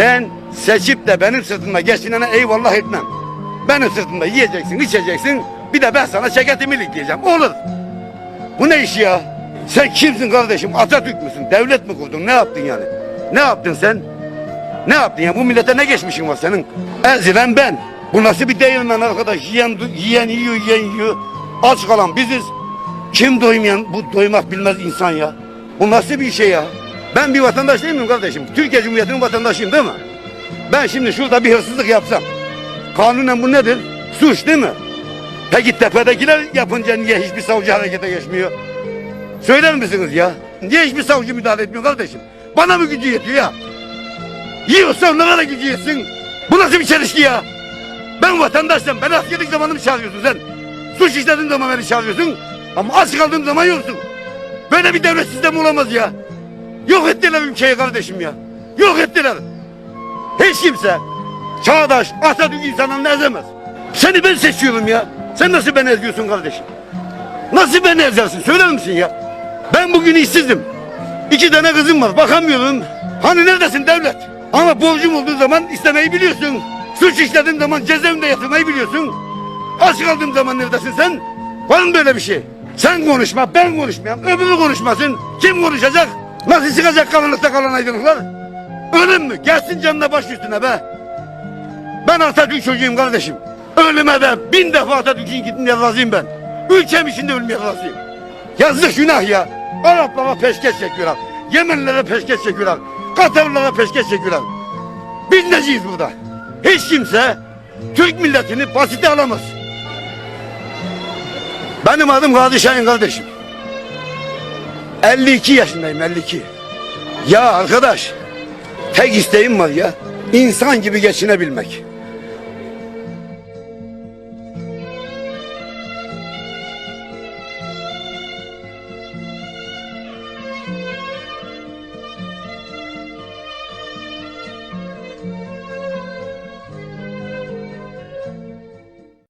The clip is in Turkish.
Ben seçip de benim sırtımda geçinene eyvallah etmem. Benim sırtımda yiyeceksin, içeceksin. Bir de ben sana ceketimi diyeceğim. Olur. Bu ne iş ya? Sen kimsin kardeşim? Atatürk müsün? Devlet mi kurdun? Ne yaptın yani? Ne yaptın sen? Ne yaptın ya? Bu millete ne geçmişin var senin? Ezilen ben. Bu nasıl bir deyim lan arkadaş? Yiyen, yiyen yiyor, yiyen yiyor. Aç kalan biziz. Kim doymayan, bu doymak bilmez insan ya. Bu nasıl bir şey ya? Ben bir vatandaş değil miyim kardeşim? Türkiye Cumhuriyeti'nin vatandaşıyım değil mi? Ben şimdi şurada bir hırsızlık yapsam. Kanunen bu nedir? Suç değil mi? Peki tepedekiler yapınca niye hiçbir savcı harekete geçmiyor? Söyler misiniz ya? Niye hiçbir savcı müdahale etmiyor kardeşim? Bana mı gücü yetiyor ya? Yiyorsa onlara da gücü yetsin. Bu nasıl bir çelişki ya? Ben vatandaşsam, ben askerlik zamanımı çağırıyorsun sen. Suç işlediğin zaman beni çağırıyorsun. Ama aç kaldığım zaman yoksun. Böyle bir devlet sistemi olamaz ya. Yok ettiler ülkeyi kardeşim ya. Yok ettiler. Hiç kimse çağdaş, Atatürk insanını ezemez. Seni ben seçiyorum ya. Sen nasıl beni eziyorsun kardeşim? Nasıl beni ezersin söyler misin ya? Ben bugün işsizim. İki tane kızım var bakamıyorum. Hani neredesin devlet? Ama borcum olduğu zaman istemeyi biliyorsun. Suç işlediğim zaman cezaevinde yatırmayı biliyorsun. Aç kaldığım zaman neredesin sen? Var mı böyle bir şey? Sen konuşma, ben konuşmayayım, öbürü konuşmasın. Kim konuşacak? Nasıl çıkacak kalanlıkta kalan aydınlıklar? Ölüm mü? Gelsin canına baş üstüne be. Ben Atatürk çocuğuyum kardeşim. Ölüme de bin defa Atatürk'ün gittim diye razıyım ben. Ülkem için de ölmeye razıyım. Yazık günah ya. Araplara peşkeş çekiyorlar. Yemenlere peşkeş çekiyorlar. Katarlara peşkeş çekiyorlar. Biz neciyiz burada? Hiç kimse Türk milletini basite alamaz. Benim adım Gazi Şahin kardeşim. 52 yaşındayım 52. Ya arkadaş tek isteğim var ya insan gibi geçinebilmek.